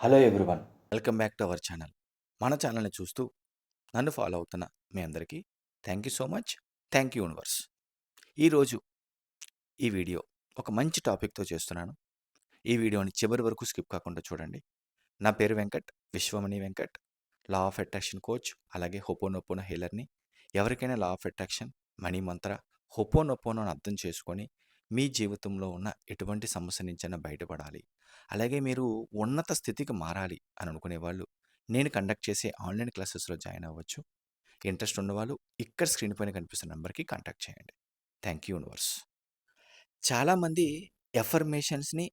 Hello everyone. Welcome back to our channel. మన ఛానల్ని చూస్తూ నన్ను ఫాలో అవుతున్న మీ అందరికీ thank you so much. Thank you universe. ఈరోజు ఈ వీడియో ఒక మంచి టాపిక్తో చేస్తున్నాను. ఈ వీడియోని చివరి వరకు స్కిప్ కాకుండా చూడండి. నా పేరు Venkat Vishwamani Venkat law of attraction coach అలాగే హోపోనొపోనో హీలర్ని. ఎవరికైనా లా ఆఫ్ అట్రాక్షన్ మనీ మంత్ర హోపోనొపోనో అని అర్థం చేసుకొని మీ జీవితంలో ఉన్న ఎటువంటి సమస్య నుంచైనా బయటపడాలి. అలాగే మీరు ఉన్నత స్థితికి మారాలి అని అనుకునే వాళ్ళు నేను కండక్ట్ చేసే ఆన్లైన్ క్లాసెస్లో జాయిన్ అవ్వచ్చు. ఇంట్రెస్ట్ ఉన్నవాళ్ళు ఇక్కడ స్క్రీన్ పైన కనిపిస్తున్న నెంబర్కి కాంటాక్ట్ చేయండి. Thank you universe. చాలామంది ఎఫర్మేషన్స్ని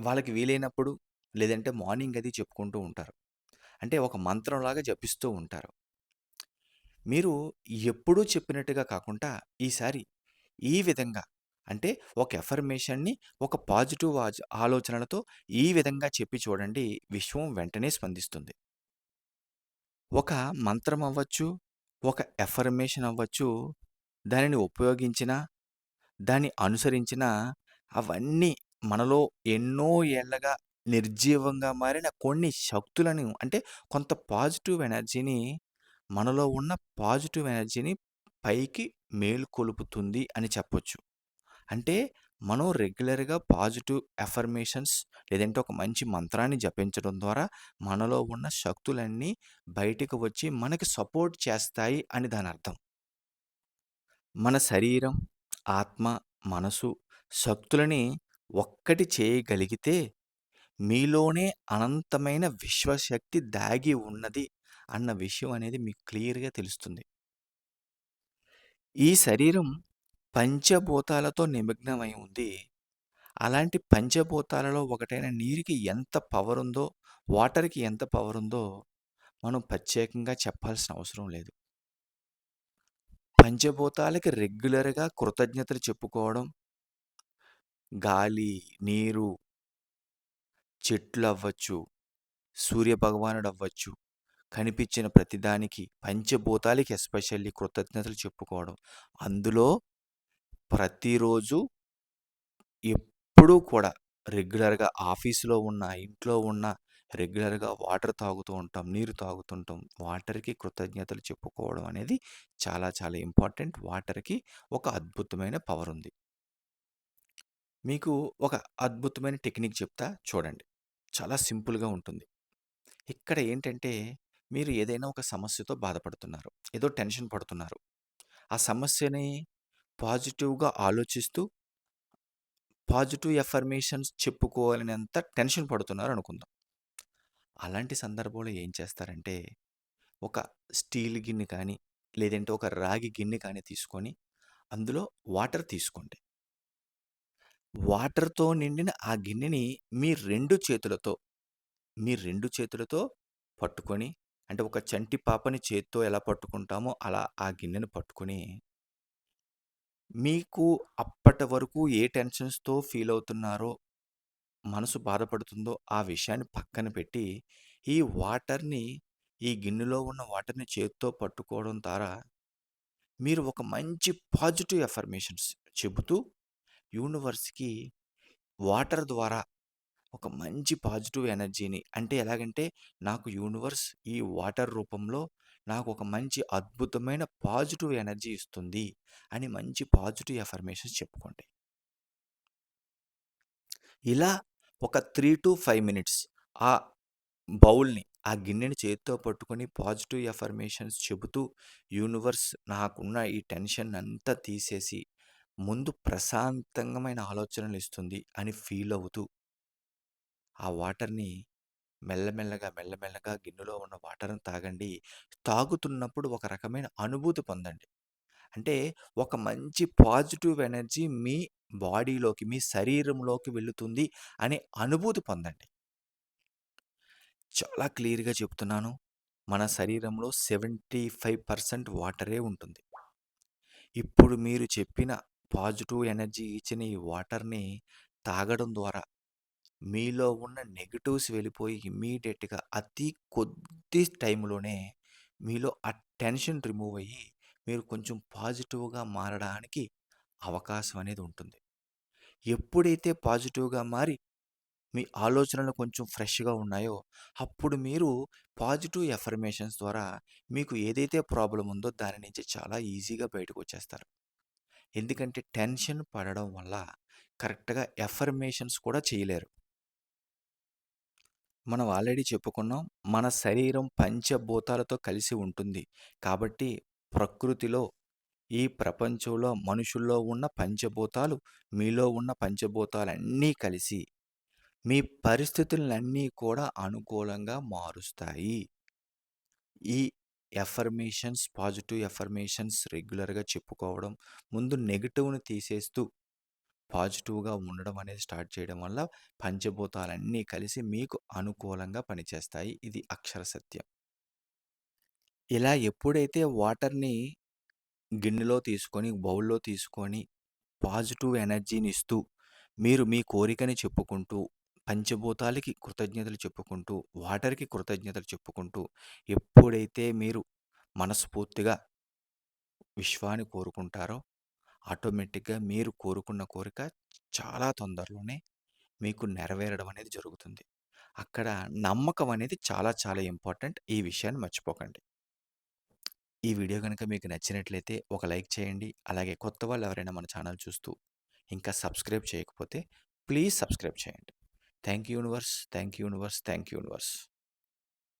వాళ్ళకి వీలైనప్పుడు లేదంటే మార్నింగ్ అది చెప్పుకుంటూ ఉంటారు. అంటే ఒక మంత్రంలాగా జపిస్తూ ఉంటారు. మీరు ఎప్పుడూ చెప్పినట్టుగా కాకుండా ఈసారి ఈ విధంగా. అంటే ఒక ఎఫర్మేషన్ని ఒక పాజిటివ్ ఆలోచనలతో ఈ విధంగా చెప్పి చూడండి విశ్వం వెంటనే స్పందిస్తుంది. ఒక మంత్రం అవ్వచ్చు ఒక ఎఫర్మేషన్ అవ్వచ్చు దానిని ఉపయోగించిన దాన్ని అనుసరించిన అవన్నీ మనలో ఎన్నో ఏళ్ళగా నిర్జీవంగా మారిన కొన్ని శక్తులను అంటే కొంత పాజిటివ్ ఎనర్జీని మనలో ఉన్న పాజిటివ్ ఎనర్జీని పైకి మేలుకొలుపుతుంది అని చెప్పొచ్చు. అంటే మనం రెగ్యులర్గా పాజిటివ్ ఎఫర్మేషన్స్ లేదంటే ఒక మంచి మంత్రాన్ని జపించడం ద్వారా మనలో ఉన్న శక్తులన్నీ బయటకు వచ్చి మనకి సపోర్ట్ చేస్తాయి అని దాని అర్థం. మన శరీరం ఆత్మ మనసు శక్తులని ఒక్కటి చేయగలిగితే మీలోనే అనంతమైన విశ్వశక్తి దాగి ఉన్నది అన్న విషయం అనేది మీకు క్లియర్గా తెలుస్తుంది. ఈ శరీరం పంచభూతాలతో నిమగ్నమై ఉంది. అలాంటి పంచభూతాలలో ఒకటైన నీరుకి ఎంత పవర్ ఉందో వాటర్కి ఎంత పవర్ ఉందో మనం ప్రత్యేకంగా చెప్పాల్సిన అవసరం లేదు. పంచభూతాలకి రెగ్యులర్గా కృతజ్ఞతలు చెప్పుకోవడం గాలి నీరు చెట్లు అవ్వచ్చు సూర్యభగవానుడు అవ్వచ్చు కనిపించిన ప్రతిదానికి పంచభూతాలకి ఎస్పెషల్లీ కృతజ్ఞతలు చెప్పుకోవడం. అందులో ప్రతిరోజు ఎప్పుడూ కూడా రెగ్యులర్గా ఆఫీసులో ఉన్న ఇంట్లో ఉన్న రెగ్యులర్గా వాటర్ తాగుతూ ఉంటాం నీరు తాగుతుంటాం. వాటర్కి కృతజ్ఞతలు చెప్పుకోవడం అనేది చాలా చాలా ఇంపార్టెంట్. వాటర్కి ఒక అద్భుతమైన పవర్ ఉంది. మీకు ఒక అద్భుతమైన టెక్నిక్ చెప్తా చూడండి. చాలా సింపుల్గా ఉంటుంది. ఇక్కడ ఏంటంటే మీరు ఏదైనా ఒక సమస్యతో బాధపడుతున్నారు. ఏదో టెన్షన్ పడుతున్నారు. ఆ సమస్యని పాజిటివ్గా ఆలోచిస్తూ పాజిటివ్ ఎఫర్మేషన్స్ చెప్పుకోవాలనేంత టెన్షన్ పడుతున్నారు అనుకుందాం. అలాంటి సందర్భంలో ఏం చేస్తారంటే ఒక స్టీల్ గిన్నె కానీ లేదంటే ఒక రాగి గిన్నె కానీ తీసుకొని అందులో వాటర్ తీసుకోండి. వాటర్తో నిండిన ఆ గిన్నెని మీ రెండు చేతులతో మీ రెండు చేతులతో పట్టుకొని అంటే ఒక చంటి పాపని చేత్తో ఎలా పట్టుకుంటామో అలా ఆ గిన్నెను పట్టుకొని మీకు అప్పటి వరకు ఏ టెన్షన్స్తో ఫీల్ అవుతున్నారో మనసు బాధపడుతుందో ఆ విషయాన్ని పక్కన పెట్టి ఈ వాటర్ని ఈ గిన్నెలో ఉన్న వాటర్ని చేత్తో పట్టుకోవడం ద్వారా మీరు ఒక మంచి పాజిటివ్ ఎఫర్మేషన్స్ చెబుతూ యూనివర్స్కి వాటర్ ద్వారా ఒక మంచి పాజిటివ్ ఎనర్జీని. అంటే ఎలాగంటే నాకు యూనివర్స్ ఈ వాటర్ రూపంలో నాకు ఒక మంచి అద్భుతమైన పాజిటివ్ ఎనర్జీ ఇస్తుంది అని మంచి పాజిటివ్ ఎఫర్మేషన్స్ చెప్పుకోండి. ఇలా ఒక త్రీ టు ఫైవ్ మినిట్స్ ఆ బౌల్ని ఆ గిన్నెని చేతితో పట్టుకొని పాజిటివ్ ఎఫర్మేషన్స్ చెబుతూ యూనివర్స్ నాకున్న ఈ టెన్షన్ అంతా తీసేసి ముందు ప్రశాంతంగమైన ఆలోచనలు ఇస్తుంది అని ఫీల్ అవుతూ ఆ వాటర్ని మెల్లమెల్లగా మెల్లమెల్లగా గిన్నెలో ఉన్న వాటర్ని తాగండి. తాగుతున్నప్పుడు ఒక రకమైన అనుభూతి పొందండి. అంటే ఒక మంచి పాజిటివ్ ఎనర్జీ మీ బాడీలోకి మీ శరీరంలోకి వెళుతుంది అనే అనుభూతి పొందండి. చాలా క్లియర్గా చెప్తున్నాను. మన శరీరంలో సెవెంటీ ఫైవ్ పర్సెంట్ వాటరే ఉంటుంది. ఇప్పుడు మీరు చెప్పిన పాజిటివ్ ఎనర్జీ ఇచ్చిన ఈ వాటర్ని తాగడం ద్వారా మీలో ఉన్న నెగటివ్స్ వెళ్ళిపోయి ఇమ్మీడియట్గా అతి కొద్ది టైంలోనే మీలో ఆ టెన్షన్ రిమూవ్ అయ్యి మీరు కొంచెం పాజిటివ్గా మారడానికి అవకాశం అనేది ఉంటుంది ఎప్పుడైతే పాజిటివ్గా మారి మీ ఆలోచనలు కొంచెం ఫ్రెష్‌గా ఉన్నాయో, అప్పుడు మీరు పాజిటివ్ ఎఫర్మేషన్స్ ద్వారా మీకు ఏదైతే ప్రాబ్లమ్ ఉందో దాని నుంచి చాలా ఈజీగా బయటకొచ్చేస్తారు. ఎందుకంటే టెన్షన్ పడడం వల్ల కరెక్ట్‌గా ఎఫర్మేషన్స్ కూడా చేయలేరు. మనం ఆల్రెడీ చెప్పుకున్నాం. మన శరీరం పంచభూతాలతో కలిసి ఉంటుంది. కాబట్టి ప్రకృతిలో, ఈ ప్రపంచంలో మనుషుల్లో ఉన్న పంచభూతాలు, మీలో ఉన్న పంచభూతాలన్నీ కలిసి మీ పరిస్థితులన్నీ కూడా అనుకూలంగా మారుస్తాయి. ఈ ఎఫర్మేషన్స్, పాజిటివ్ ఎఫర్మేషన్స్ రెగ్యులర్‌గా చెప్పుకోవడం, ముందు నెగిటివ్ని తీసేస్తూ పాజిటివ్‌గా ఉండడం అనేది స్టార్ట్ చేయడం వల్ల పంచభూతాలన్నీ కలిసి మీకు అనుకూలంగా పనిచేస్తాయి. ఇది అక్షర సత్యం. ఇలా ఎప్పుడైతే వాటర్‌ని గిన్నెలో తీసుకొని, బౌల్‌లో తీసుకొని పాజిటివ్ ఎనర్జీని ఇస్తూ, మీరు మీ కోరికని చెప్పుకుంటూ, పంచభూతాలకి కృతజ్ఞతలు చెప్పుకుంటూ, వాటర్‌కి కృతజ్ఞతలు చెప్పుకుంటూ, ఎప్పుడైతే మీరు మనస్ఫూర్తిగా విశ్వాన్ని కోరుకుంటారో, ఆటోమేటిక్‌గా మీరు కోరుకున్న కోరిక చాలా తొందరలోనే మీకు నెరవేరడం అనేది జరుగుతుంది. అక్కడ నమ్మకం అనేది చాలా చాలా ఇంపార్టెంట్. ఈ విషయాన్ని మర్చిపోకండి. ఈ వీడియో కనుక మీకు నచ్చినట్లయితే ఒక లైక్ చేయండి. అలాగే కొత్త వాళ్ళు ఎవరైనా మన ఛానల్ చూస్తూ ఇంకా సబ్స్క్రైబ్ చేయకపోతే ప్లీజ్ సబ్స్క్రైబ్ చేయండి. Thank you universe. Thank you universe. Thank you universe.